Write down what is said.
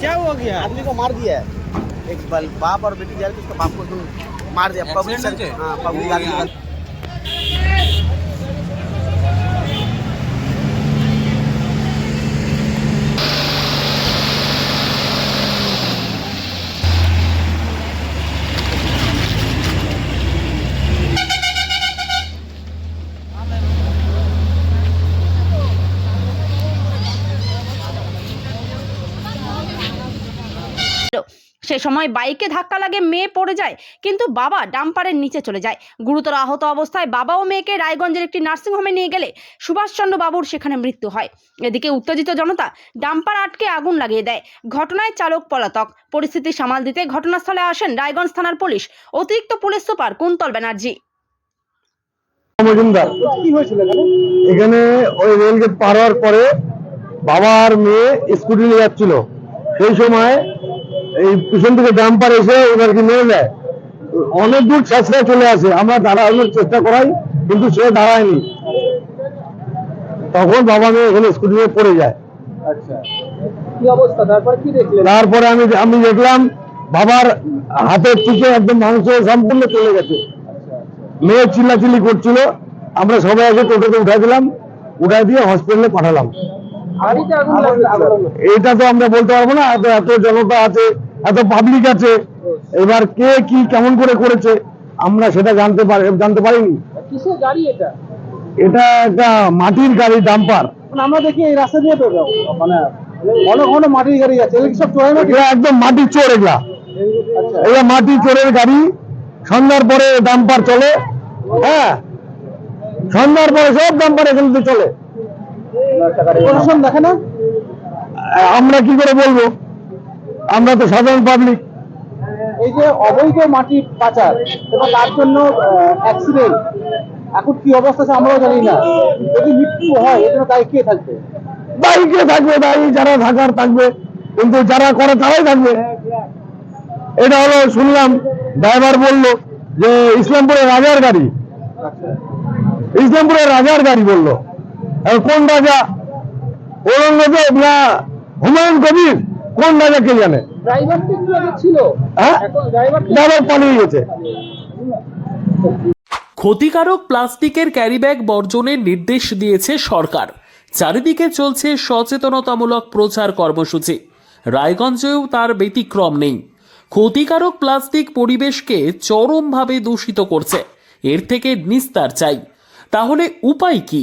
क्या हो गया? आदमी को मार दिया है। एक बल, बाप और बेटी जा रही थी उसका बाप को मार दिया। पब्लिक है? हाँ पब्लिक সে সময় বাইকে ধাক্কা লাগে মেয়ে পড়ে যায় কিন্তু বাবা ডাম্পারের নিচে চলে যায়। গুরুতর আহত অবস্থায় বাবা ও মেয়েকে রায়গঞ্জের একটি নার্সিংহোমে নিয়ে গেলে সুভাষচন্দ্র বাবুর সেখানে মৃত্যু হয়। এদিকে উত্তেজিত জনতা ডাম্পার আটকে আগুন লাগিয়ে দেয়। ঘটনায় চালক পলাতক। পরিস্থিতি সামাল দিতে ঘটনাস্থলে আসেন রায়গঞ্জ থানার পুলিশ। অতিরিক্ত পুলিশ সুপার কুন্তল ব্যানার্জি। মজুমদার এখানে? ওই রেল গেট পার হওয়ার পরে বাবা আর মেয়ে স্কুটি নিয়ে যাচ্ছিল। সেই সময় এই পিছন থেকে ডাম্পার এসে ওদেরকে মেরে দেয়। অনেক দূর ছেঁচড়ে চলে আসে। আমরা দাঁড়ানোর চেষ্টা করাই কিন্তু সে দাঁড়ায়নি। তখন বাবা মেয়ে এখানে স্কুটি নিয়ে পড়ে যায়। আচ্ছা। তারপর আমি আমি দেখলাম বাবার হাতের থেকে একদম মাংস সম্পূর্ণ চলে গেছে। মেয়ে চিল্লাচিল্লি করছিল। আমরা সবাই এসে টোটোতে উঠাই দিলাম। উঠাই দিয়ে হসপিটালে পাঠালাম। এটা তো আমরা বলতে পারব না এত এত জনতা আছে এত পাবলিক আছে। এবার কে কি কেমন করে করেছে আমরা সেটা জানতে পারি জানতে পারিনি। কিসের গাড়ি এটা? এটা একটা মাটির গাড়ি ডাম্পার মানে আমরা দেখি এই রাস্তা দিয়ে তো মানে ঘন ঘন মাটির গাড়ি আছে। কি সব একদম মাটির চোর এগুলা। আচ্ছা। এগুলা মাটির চোরের গাড়ি। সন্ধ্যার পরে ডাম্পার চলে। হ্যাঁ। সন্ধ্যার পরে সব ডাম্পার এখান থেকে চলে। প্রশাসন দেখে না? আমরা কি করে বলব? আমরা তো সাধারণ পাবলিক এই যে অবৈধ মাটি পাচার এবং তার জন্য অ্যাক্সিডেন্ট এখন কি অবস্থা আছে আমরাও জানি না। যদি মৃত্যু হয় এর জন্য দায়ী কে থাকবে? দায়ী কে থাকবে? দায়ী যারা থাকার থাকবে কিন্তু যারা করে তারাই থাকবে। এটা হলো শুনলাম ড্রাইভার বলল যে ইসলামপুরের রাজার গাড়ি। ইসলামপুরের রাজার গাড়ি বলল। কোন রাজা? ঔরঙ্গজেব না হুমায়ুন কবির? কোন রাজা কে জানে? হ্যাঁ? ক্ষতিকারক প্লাস্টিকের ক্যারিব্যাগ বর্জনের নির্দেশ দিয়েছে সরকার। চারিদিকে চলছে সচেতনতামূলক প্রচার কর্মসূচি। রায়গঞ্জেও তার ব্যতিক্রম নেই। ক্ষতিকারক প্লাস্টিক পরিবেশকে চরমভাবে দূষিত করছে। এর থেকে নিস্তার চাই। তাহলে উপায় কি?